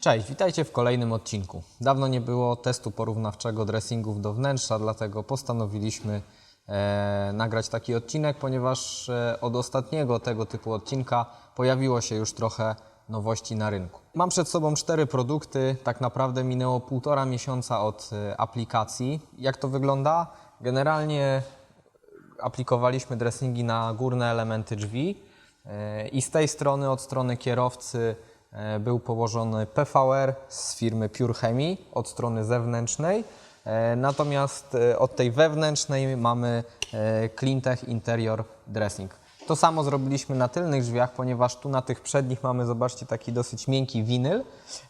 Cześć, witajcie w kolejnym odcinku. Dawno nie było testu porównawczego dressingów do wnętrza, dlatego postanowiliśmy e, nagrać taki odcinek, ponieważ e, od ostatniego tego typu odcinka pojawiło się już trochę nowości na rynku. Mam przed sobą cztery produkty, tak naprawdę minęło półtora miesiąca od e, aplikacji. Jak to wygląda? Generalnie aplikowaliśmy dressingi na górne elementy drzwi e, i z tej strony, od strony kierowcy e, był położony PVR z firmy Pure Chemie od strony zewnętrznej. E, Natomiast e, od tej wewnętrznej mamy e, Cleantech Interior Dressing. To samo zrobiliśmy na tylnych drzwiach, ponieważ tu na tych przednich mamy, zobaczcie, taki dosyć miękki winyl.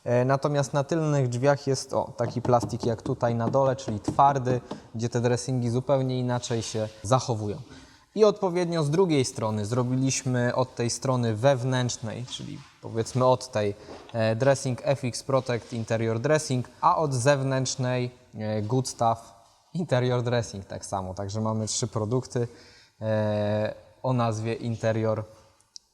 E, Natomiast na tylnych drzwiach jest o, taki plastik jak tutaj na dole, czyli twardy, gdzie te dressingi zupełnie inaczej się zachowują. I odpowiednio z drugiej strony zrobiliśmy od tej strony wewnętrznej, czyli powiedzmy od tej e, Dressing FX Protect Interior Dressing, a od zewnętrznej e, Good Stuff Interior Dressing tak samo. Także mamy trzy produkty e, o nazwie Interior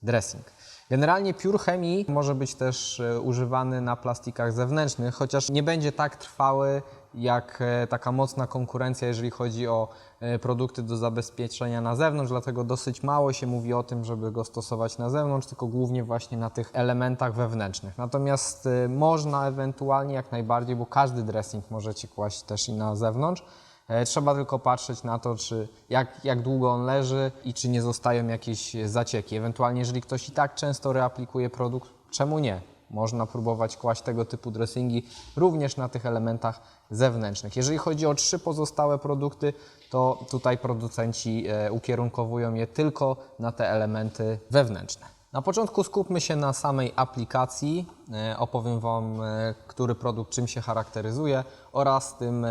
Dressing. Generalnie Pure Chemii może być też używany na plastikach zewnętrznych, chociaż nie będzie tak trwały jak e, taka mocna konkurencja, jeżeli chodzi o e, produkty do zabezpieczenia na zewnątrz, dlatego dosyć mało się mówi o tym, żeby go stosować na zewnątrz, tylko głównie właśnie na tych elementach wewnętrznych. Natomiast e, można ewentualnie jak najbardziej, bo każdy dressing możecie kłaść też i na zewnątrz. Trzeba tylko patrzeć na to, czy jak, jak długo on leży i czy nie zostają jakieś zacieki. Ewentualnie, jeżeli ktoś i tak często reaplikuje produkt, czemu nie? Można próbować kłaść tego typu dressingi również na tych elementach zewnętrznych. Jeżeli chodzi o trzy pozostałe produkty, to tutaj producenci e, ukierunkowują je tylko na te elementy wewnętrzne. Na początku skupmy się na samej aplikacji. E, Opowiem Wam, e, który produkt czym się charakteryzuje oraz tym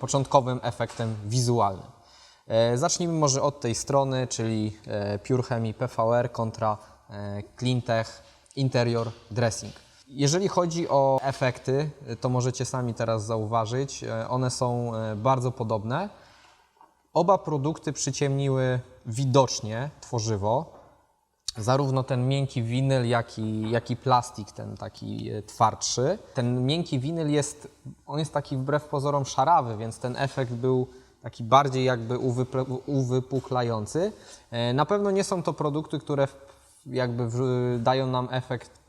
początkowym efektem wizualnym. Zacznijmy może od tej strony, czyli Pure Chemie PVR kontra Cleantech Interior Dressing. Jeżeli chodzi o efekty, to możecie sami teraz zauważyć, e, one są e, bardzo podobne. Oba produkty przyciemniły widocznie tworzywo, zarówno ten miękki winyl, jak i, jak i plastik, ten taki e, twardszy. Ten miękki winyl jest, on jest taki wbrew pozorom szarawy, więc ten efekt był taki bardziej jakby uwypuklający. Na pewno nie są to produkty, które jakby dają nam efekt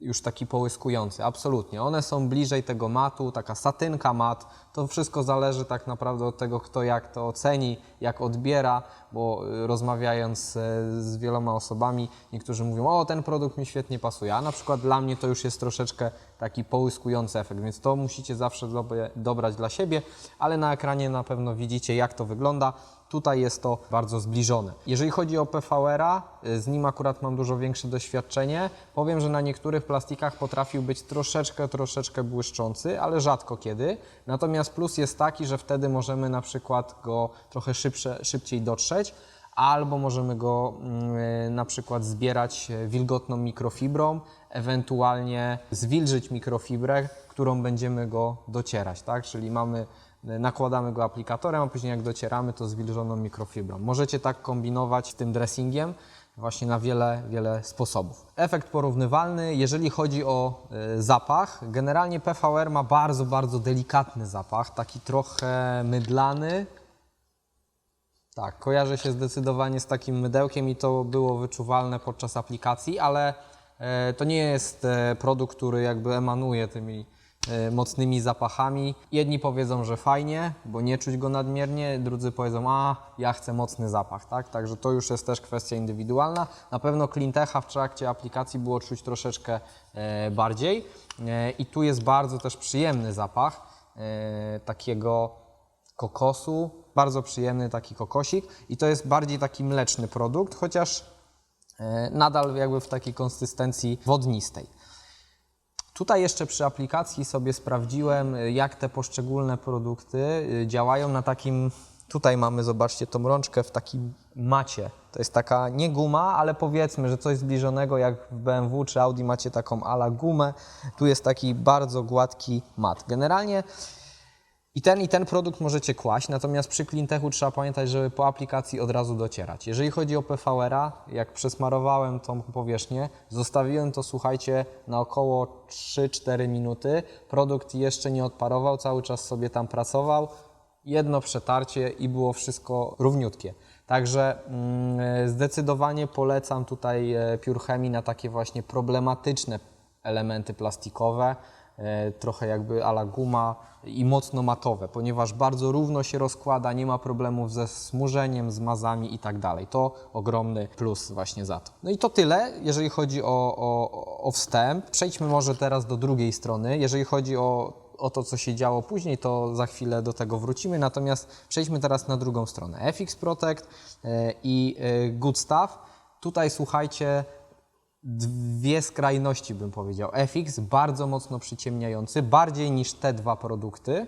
już taki połyskujący. Absolutnie. One są bliżej tego matu, taka satynka mat. To wszystko zależy tak naprawdę od tego, kto jak to oceni, jak odbiera, bo y, rozmawiając e, z wieloma osobami, niektórzy mówią, o ten produkt mi świetnie pasuje, a na przykład dla mnie to już jest troszeczkę taki połyskujący efekt, więc to musicie zawsze dobrać dla siebie, ale na ekranie na pewno widzicie, jak to wygląda. Tutaj jest to bardzo zbliżone. Jeżeli chodzi o PVR-a, y, z nim akurat mam dużo większe doświadczenie. Powiem, że na niektórych plastikach potrafił być troszeczkę, troszeczkę błyszczący, ale rzadko kiedy. Natomiast plus jest taki, że wtedy możemy na przykład go trochę szybsze, szybciej dotrzeć, albo możemy go mm, y, na przykład zbierać e, wilgotną mikrofibrą, ewentualnie zwilżyć mikrofibrę, którą będziemy go docierać, tak? Czyli mamy nakładamy go aplikatorem, a później jak docieramy, to zwilżoną mikrofibrą. Możecie tak kombinować z tym dressingiem właśnie na wiele, wiele sposobów. Efekt porównywalny, jeżeli chodzi o e, zapach, generalnie PVR ma bardzo, bardzo delikatny zapach, taki trochę mydlany, tak, kojarzy się zdecydowanie z takim mydełkiem i to było wyczuwalne podczas aplikacji, ale e, to nie jest e, produkt, który jakby emanuje tymi mocnymi zapachami. Jedni powiedzą, że fajnie, bo nie czuć go nadmiernie, drudzy powiedzą, a ja chcę mocny zapach, tak? Także to już jest też kwestia indywidualna. Na pewno Cleantecha w trakcie aplikacji było czuć troszeczkę e, bardziej e, i tu jest bardzo też przyjemny zapach e, takiego kokosu, bardzo przyjemny taki kokosik i to jest bardziej taki mleczny produkt, chociaż e, nadal jakby w takiej konsystencji wodnistej. Tutaj jeszcze przy aplikacji sobie sprawdziłem, y, jak te poszczególne produkty y, działają na takim. Tutaj mamy, zobaczcie, tą rączkę w takim macie. To jest taka nie guma, ale powiedzmy, że coś zbliżonego jak w BMW czy Audi macie taką ala gumę. Tu jest taki bardzo gładki mat. Generalnie I ten i ten produkt możecie kłaść, natomiast przy Cleantechu trzeba pamiętać, żeby po aplikacji od razu docierać. Jeżeli chodzi o PVR-a, jak przesmarowałem tą powierzchnię, zostawiłem to, słuchajcie, na około 3-4 minuty. Produkt jeszcze nie odparował, cały czas sobie tam pracował. Jedno przetarcie i było wszystko równiutkie. Także mm, zdecydowanie polecam tutaj e, Pure Chemii na takie właśnie problematyczne elementy plastikowe, trochę jakby ala guma i mocno matowe, ponieważ bardzo równo się rozkłada, nie ma problemów ze smurzeniem, z mazami i tak dalej. To ogromny plus właśnie za to. No i to tyle, jeżeli chodzi o, o, o wstęp. Przejdźmy może teraz do drugiej strony. Jeżeli chodzi o, o to, co się działo później, to za chwilę do tego wrócimy. Natomiast przejdźmy teraz na drugą stronę. FX Protect e, i e, Good Stuff. Tutaj słuchajcie, dwie skrajności, bym powiedział. FX bardzo mocno przyciemniający, bardziej niż te dwa produkty.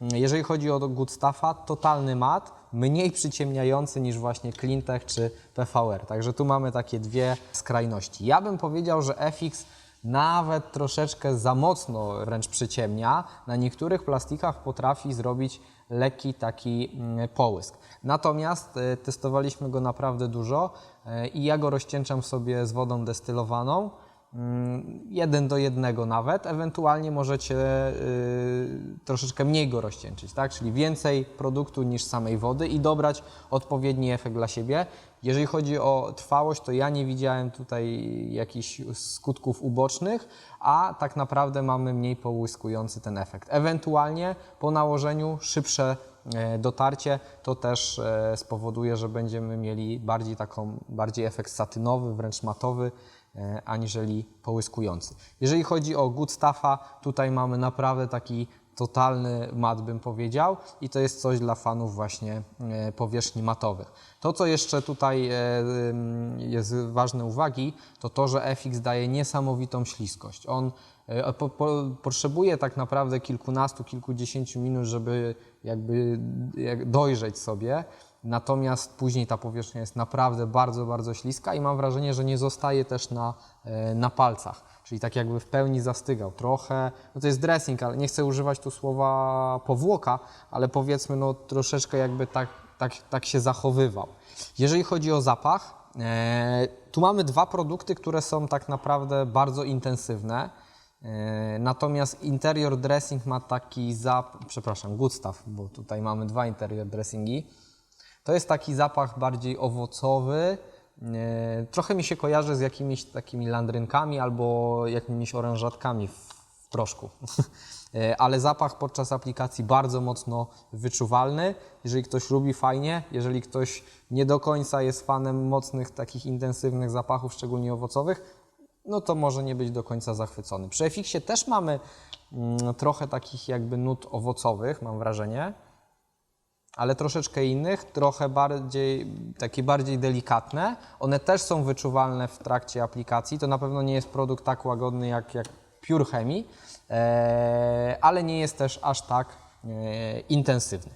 Jeżeli chodzi o Good Stuffa, totalny mat, mniej przyciemniający niż właśnie Cleantech czy PVR. Także tu mamy takie dwie skrajności. Ja bym powiedział, że FX nawet troszeczkę za mocno wręcz przyciemnia. Na niektórych plastikach potrafi zrobić lekki taki mm, połysk. Natomiast e, testowaliśmy go naprawdę dużo e, i ja go rozcieńczam sobie z wodą destylowaną. Mm, Jeden do jednego nawet, ewentualnie możecie y, troszeczkę mniej go rozcieńczyć, tak? czyli więcej produktu niż samej wody i dobrać odpowiedni efekt dla siebie. Jeżeli chodzi o trwałość, to ja nie widziałem tutaj jakichś skutków ubocznych, a tak naprawdę mamy mniej połyskujący ten efekt. Ewentualnie po nałożeniu szybsze dotarcie, to też e, spowoduje, że będziemy mieli bardziej taką, bardziej efekt satynowy, wręcz matowy, e, aniżeli połyskujący. Jeżeli chodzi o Good Stuffa, tutaj mamy naprawdę taki totalny mat, bym powiedział, i to jest coś dla fanów właśnie e, powierzchni matowych. To, co jeszcze tutaj e, jest ważne uwagi, to to, że FX daje niesamowitą śliskość. On e, po, po, potrzebuje tak naprawdę kilkunastu, kilkudziesięciu minut, żeby jakby jak dojrzeć sobie. Natomiast później ta powierzchnia jest naprawdę bardzo, bardzo śliska i mam wrażenie, że nie zostaje też na, e, na palcach. Czyli tak jakby w pełni zastygał trochę. No to jest dressing, ale nie chcę używać tu słowa powłoka, ale powiedzmy no troszeczkę jakby tak, tak, tak się zachowywał. Jeżeli chodzi o zapach, e, tu mamy dwa produkty, które są tak naprawdę bardzo intensywne. E, Natomiast interior dressing ma taki zapach, przepraszam, stuff, bo tutaj mamy dwa interior dressingi. To jest taki zapach bardziej owocowy. e, Trochę mi się kojarzy z jakimiś takimi landrynkami albo jakimiś orężatkami w, w proszku. E, Ale zapach podczas aplikacji bardzo mocno wyczuwalny. Jeżeli ktoś lubi, fajnie. Jeżeli ktoś nie do końca jest fanem mocnych, takich intensywnych zapachów, szczególnie owocowych, no to może nie być do końca zachwycony. Przy FX-ie też mamy mm, trochę takich jakby nut owocowych, mam wrażenie ale troszeczkę innych, trochę bardziej, takie bardziej delikatne. One też są wyczuwalne w trakcie aplikacji. To na pewno nie jest produkt tak łagodny jak, jak Pure Chemii, e, ale nie jest też aż tak e, intensywny.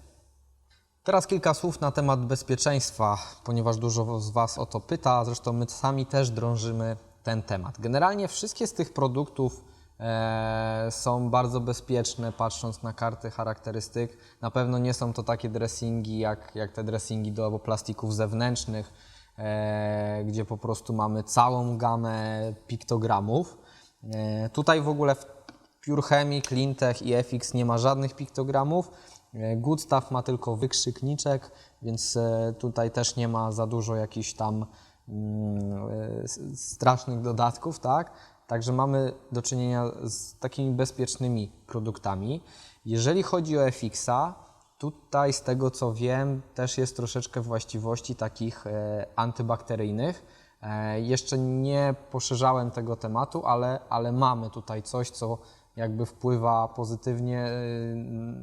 Teraz kilka słów na temat bezpieczeństwa, ponieważ dużo z Was o to pyta, zresztą my sami też drążymy ten temat. Generalnie wszystkie z tych produktów e, są bardzo bezpieczne, patrząc na karty charakterystyk. Na pewno nie są to takie dressingi jak, jak te dressingi do plastików zewnętrznych, e, gdzie po prostu mamy całą gamę piktogramów. E, tutaj w ogóle w Pure Chemii, Cleantech i FX nie ma żadnych piktogramów. E, Good Stuff ma tylko wykrzykniczek, więc e, tutaj też nie ma za dużo jakichś tam strasznych dodatków, tak? Także mamy do czynienia z takimi bezpiecznymi produktami. Jeżeli chodzi o FX-a, tutaj z tego co wiem, też jest troszeczkę właściwości takich e, antybakteryjnych. E, Jeszcze nie poszerzałem tego tematu, ale, ale mamy tutaj coś, co jakby wpływa pozytywnie e,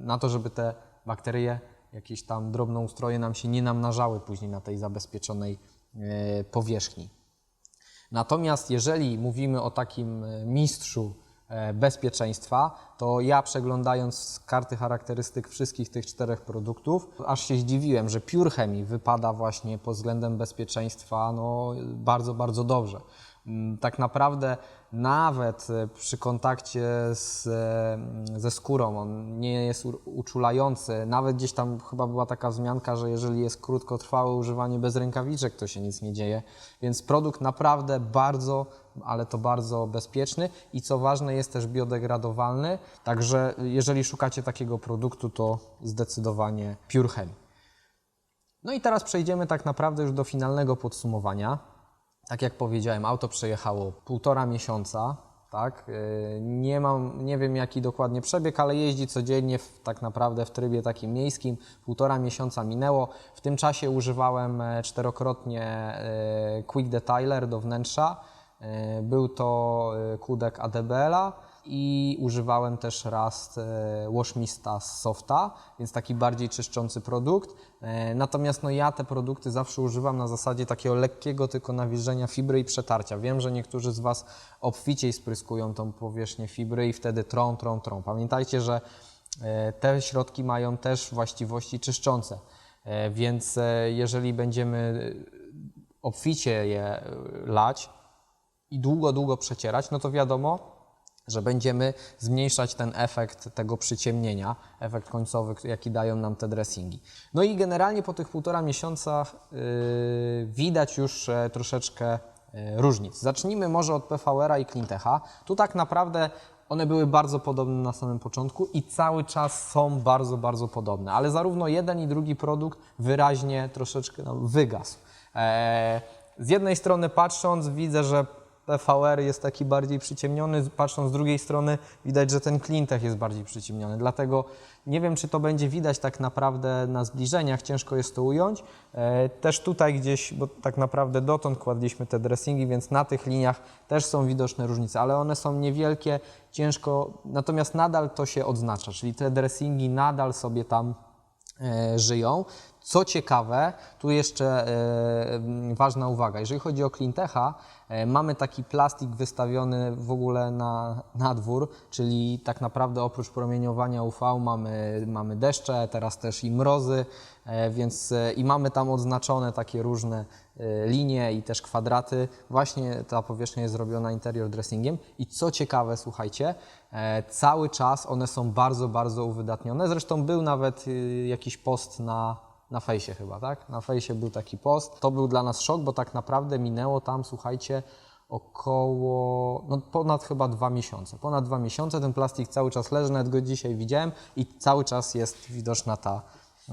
na to, żeby te bakterie, jakieś tam drobnoustroje nam się nie namnażały później na tej zabezpieczonej e, powierzchni. Natomiast jeżeli mówimy o takim e, mistrzu e, bezpieczeństwa, to ja przeglądając karty charakterystyk wszystkich tych czterech produktów, aż się zdziwiłem, że Pure Chemii wypada właśnie pod względem bezpieczeństwa no, bardzo, bardzo dobrze. Mm, Tak naprawdę nawet e, przy kontakcie z, e, ze skórą on nie jest uczulający. Nawet gdzieś tam chyba była taka wzmianka, że jeżeli jest krótkotrwałe używanie bez rękawiczek, to się nic nie dzieje. Więc produkt naprawdę bardzo, ale to bardzo bezpieczny i co ważne jest też biodegradowalny. Także jeżeli szukacie takiego produktu, to zdecydowanie Pure Chemie. No i teraz przejdziemy tak naprawdę już do finalnego podsumowania. Tak jak powiedziałem, auto przejechało półtora miesiąca, tak? Yy, Nie mam, nie wiem jaki dokładnie przebieg, ale jeździ codziennie w, tak naprawdę w trybie takim miejskim. Półtora miesiąca minęło. W tym czasie używałem e, czterokrotnie e, Quick Detailer do wnętrza. E, Był to kudek ADBL-a i używałem też raz e, Washmista z Softa, więc taki bardziej czyszczący produkt. E, Natomiast no ja te produkty zawsze używam na zasadzie takiego lekkiego tylko nawilżenia fibry i przetarcia. Wiem, że niektórzy z Was obficiej spryskują tą powierzchnię fibry i wtedy trą, trą, trą. Pamiętajcie, że e, te środki mają też właściwości czyszczące, więc jeżeli będziemy obficie je lać, i długo, długo przecierać, no to wiadomo, że będziemy zmniejszać ten efekt tego przyciemnienia, efekt końcowy, jaki dają nam te dressingi. No i generalnie po tych półtora miesiąca yy, widać już troszeczkę e, różnic. Zacznijmy może od PVR-a i Clintecha. Tu tak naprawdę one były bardzo podobne na samym początku i cały czas są bardzo, bardzo podobne, ale zarówno jeden i drugi produkt wyraźnie troszeczkę nam wygasł. E, z jednej strony patrząc widzę, że PVR jest taki bardziej przyciemniony, patrząc z drugiej strony widać, że ten Clintech jest bardziej przyciemniony. Dlatego nie wiem, czy to będzie widać tak naprawdę na zbliżeniach, ciężko jest to ująć. E, Też tutaj gdzieś, bo tak naprawdę dotąd kładliśmy te dressingi, więc na tych liniach też są widoczne różnice, ale one są niewielkie, ciężko, natomiast nadal to się odznacza, czyli te dressingi nadal sobie tam e, żyją. Co ciekawe, tu jeszcze e, ważna uwaga, jeżeli chodzi o Clintecha, e, mamy taki plastik wystawiony w ogóle na, na dwór, czyli tak naprawdę oprócz promieniowania UV mamy, mamy deszcze, teraz też i mrozy, e, więc i mamy tam odznaczone takie różne linie i też kwadraty. Właśnie ta powierzchnia jest zrobiona interior dressingiem i co ciekawe, słuchajcie, cały czas one są bardzo, bardzo uwydatnione. Zresztą był nawet jakiś post na, na fejsie chyba, tak? Na fejsie był taki post. To był dla nas szok, bo tak naprawdę minęło tam, słuchajcie, około, no ponad chyba dwa miesiące. Ponad dwa miesiące ten plastik cały czas leży, nawet go dzisiaj widziałem i cały czas jest widoczna ta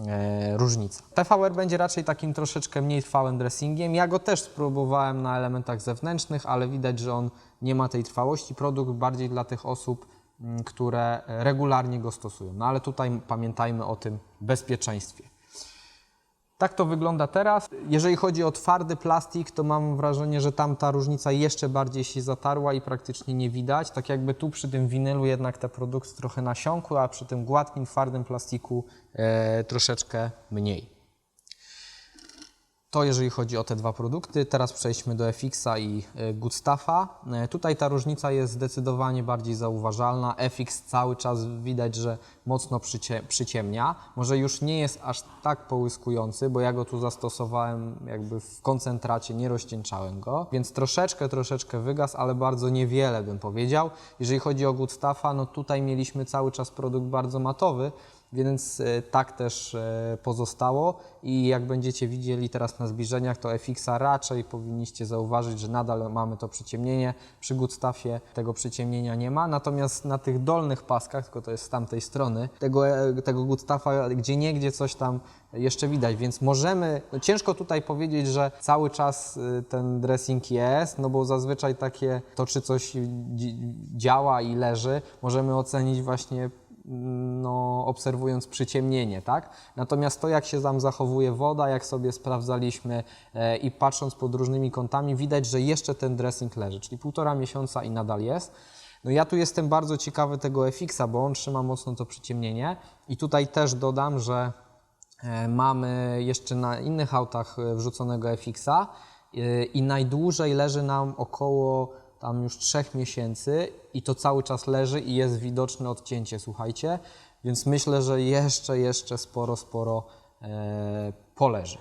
e, różnica. PVR będzie raczej takim troszeczkę mniej trwałym dressingiem. Ja go też spróbowałem na elementach zewnętrznych, ale widać, że on nie ma tej trwałości. Produkt bardziej dla tych osób, m, które regularnie go stosują. No ale tutaj pamiętajmy o tym bezpieczeństwie. Tak to wygląda teraz. Jeżeli chodzi o twardy plastik, to mam wrażenie, że tam ta różnica jeszcze bardziej się zatarła i praktycznie nie widać. Tak jakby tu przy tym winylu jednak te produkty trochę nasiąkły, a przy tym gładkim, twardym plastiku e, troszeczkę mniej. To jeżeli chodzi o te dwa produkty. Teraz przejdźmy do FX-a i e, Good Stuffa. E, Tutaj ta różnica jest zdecydowanie bardziej zauważalna. FX cały czas widać, że mocno przycie, przyciemnia. Może już nie jest aż tak połyskujący, bo ja go tu zastosowałem jakby w koncentracie, nie rozcieńczałem go, więc troszeczkę, troszeczkę wygasł, ale bardzo niewiele bym powiedział. Jeżeli chodzi o Good Stuffa, no tutaj mieliśmy cały czas produkt bardzo matowy, więc e, tak też e, pozostało. I jak będziecie widzieli teraz na zbliżeniach, to FX-a raczej powinniście zauważyć, że nadal mamy to przyciemnienie. Przy Goodstaffie tego przyciemnienia nie ma, natomiast na tych dolnych paskach, tylko to jest z tamtej strony, tego, e, tego Goodstaffa gdzie niegdzie coś tam jeszcze widać, więc możemy, no ciężko tutaj powiedzieć, że cały czas ten dressing jest, no bo zazwyczaj takie, to czy coś dzi- działa i leży, możemy ocenić właśnie no, obserwując przyciemnienie, tak? Natomiast to, jak się tam zachowuje woda, jak sobie sprawdzaliśmy e, i patrząc pod różnymi kątami, widać, że jeszcze ten dressing leży, czyli półtora miesiąca i nadal jest. No ja tu jestem bardzo ciekawy tego FX-a, bo on trzyma mocno to przyciemnienie i tutaj też dodam, że e, mamy jeszcze na innych autach e, wrzuconego FX-a e, i najdłużej leży nam około tam już trzech miesięcy i to cały czas leży i jest widoczne odcięcie, słuchajcie, więc myślę, że jeszcze, jeszcze sporo, sporo e, poleży.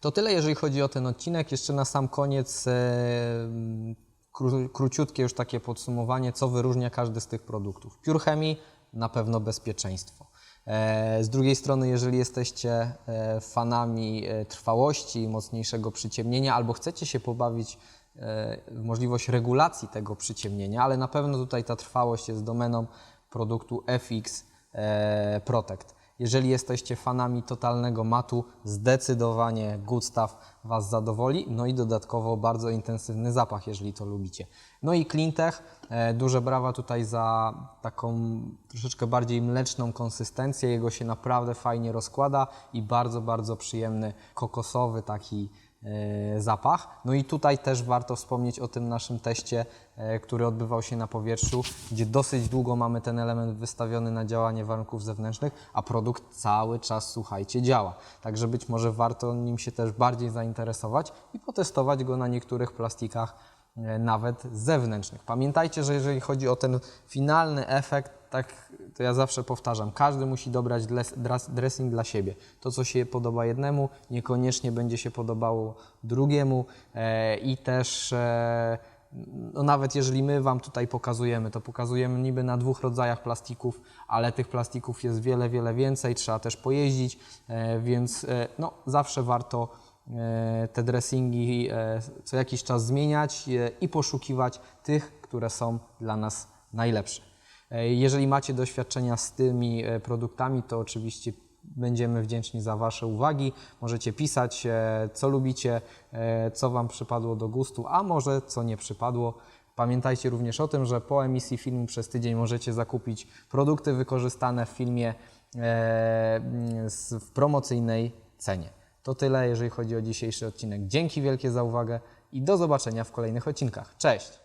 To tyle, jeżeli chodzi o ten odcinek. Jeszcze na sam koniec e, kró, króciutkie już takie podsumowanie, co wyróżnia każdy z tych produktów. Pure Chemii na pewno bezpieczeństwo. E, Z drugiej strony, jeżeli jesteście e, fanami e, trwałości mocniejszego przyciemnienia, albo chcecie się pobawić możliwość regulacji tego przyciemnienia, ale na pewno tutaj ta trwałość jest domeną produktu FX e, Protect. Jeżeli jesteście fanami totalnego matu, zdecydowanie Good Was zadowoli. No i dodatkowo bardzo intensywny zapach, jeżeli to lubicie. No i Cleantech, e, duże brawa tutaj za taką troszeczkę bardziej mleczną konsystencję. Jego się naprawdę fajnie rozkłada i bardzo, bardzo przyjemny kokosowy taki e, zapach. No i tutaj też warto wspomnieć o tym naszym teście, e, który odbywał się na powietrzu, gdzie dosyć długo mamy ten element wystawiony na działanie warunków zewnętrznych, a produkt cały czas, słuchajcie, działa. Także być może warto nim się też bardziej zainteresować i potestować go na niektórych plastikach e, nawet zewnętrznych. Pamiętajcie, że jeżeli chodzi o ten finalny efekt, tak to ja zawsze powtarzam, każdy musi dobrać dressing dla siebie. To, co się podoba jednemu, niekoniecznie będzie się podobało drugiemu e, i też e, no nawet jeżeli my Wam tutaj pokazujemy, to pokazujemy niby na dwóch rodzajach plastików, ale tych plastików jest wiele, wiele więcej, trzeba też pojeździć, e, więc no, zawsze warto te dressingi co jakiś czas zmieniać i poszukiwać tych, które są dla nas najlepsze. E, Jeżeli macie doświadczenia z tymi e, produktami, to oczywiście będziemy wdzięczni za Wasze uwagi. Możecie pisać, e, co lubicie, co Wam przypadło do gustu, a może co nie przypadło. Pamiętajcie również o tym, że po emisji filmu przez tydzień możecie zakupić produkty wykorzystane w filmie mm, w promocyjnej cenie. To tyle, jeżeli chodzi o dzisiejszy odcinek. Dzięki wielkie za uwagę i do zobaczenia w kolejnych odcinkach. Cześć!